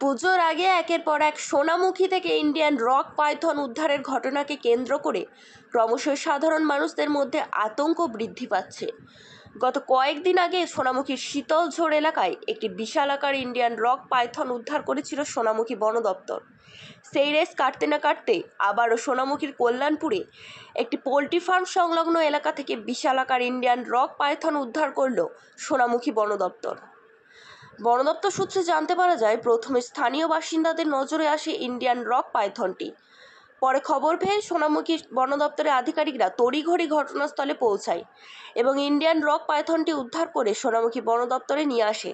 পুজোর আগে একের পর এক সোনামুখী থেকে ইন্ডিয়ান রক পাইথন উদ্ধারের ঘটনাকে কেন্দ্র করে ক্রমশই সাধারণ মানুষদের মধ্যে আতঙ্ক বৃদ্ধি পাচ্ছে। গত কয়েকদিন আগে সোনামুখীর শীতল ঝোড় এলাকায় একটি বিশাল আকার ইন্ডিয়ান রক পাইথন উদ্ধার করেছিল সোনামুখী বন দপ্তর। সেই রেস কাটতে না কাটতে আবারও সোনামুখীর কল্যাণপুরে একটি পোলট্রি ফার্ম সংলগ্ন এলাকা থেকে বিশাল আকার ইন্ডিয়ান রক পাইথন উদ্ধার করল সোনামুখী বন দপ্তর। বন দপ্তর সূত্রে জানতে পারা যায়, প্রথমে স্থানীয় বাসিন্দাদের নজরে আসে ইন্ডিয়ান রক পাইথনটি। পরে খবর পেয়ে সোনামুখী বন দপ্তরের আধিকারিকরা তড়িঘড়ি ঘটনাস্থলে পৌঁছায় এবং ইন্ডিয়ান রক পাইথনটি উদ্ধার করে সোনামুখী বন দপ্তরে নিয়ে আসে।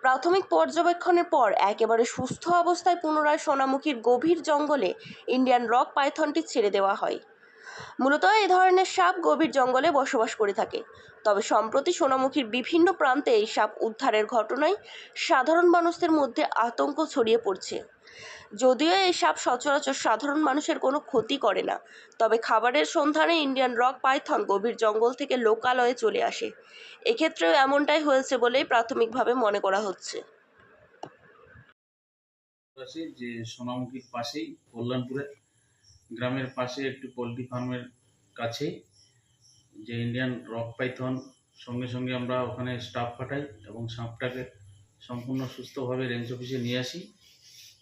প্রাথমিক পর্যবেক্ষণের পর একেবারে সুস্থ অবস্থায় পুনরায় সোনামুখীর গভীর জঙ্গলে ইন্ডিয়ান রক পাইথনটি ছেড়ে দেওয়া হয়। মূলত এই ধরনের সাপ গভীর জঙ্গলে বসবাস করে থাকে। তবে সম্প্রতি সোনামুখীর বিভিন্ন প্রান্তে এই সাপ উদ্ধারের ঘটনায় সাধারণ মানুষদের মধ্যে আতঙ্ক ছড়িয়ে পড়ছে। যদিও এই সাপ সচরাচর সাধারণ মানুষের কোনো ক্ষতি করে না, তবে খাবারের সন্ধানে ইন্ডিয়ান রক পাইথন গভীর জঙ্গল থেকে লোকালয়ে চলে আসে। এক্ষেত্রেও এমনটাই হয়েছে বলেই প্রাথমিকভাবে মনে করা হচ্ছে। যে সোনামুখীর পাশেই কল্যাণপুরে গ্রামের পাশে একটি পোলট্রি ফার্মের কাছেই যে ইন্ডিয়ান রক পাইথন সঙ্গে সঙ্গে আমরা ওখানে স্টাফ পাঠাই এবং সাপটাকে সম্পূর্ণ সুস্থভাবে রেঞ্জ অফিসে নিয়ে আসি।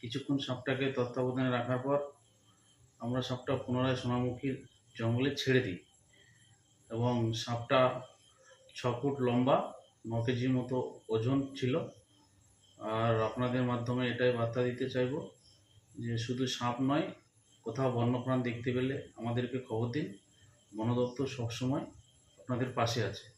কিছুক্ষণ সাপটাকে তত্ত্বাবধানে রাখার পর আমরা সাপটা পুনরায় সোনামুখীর জঙ্গলে ছেড়ে দিই এবং সাপটা ছ ফুট লম্বা, ন কেজির মতো ওজন ছিল। আর আপনাদের মাধ্যমে এটাই বার্তা দিতে চাইব যে শুধু সাপ নয় কোথাও বন্যপ্রাণ দেখতে পেলে আমাদেরকে খবর দিন। বনদপ্তর সবসময় আপনাদের পাশে আছে।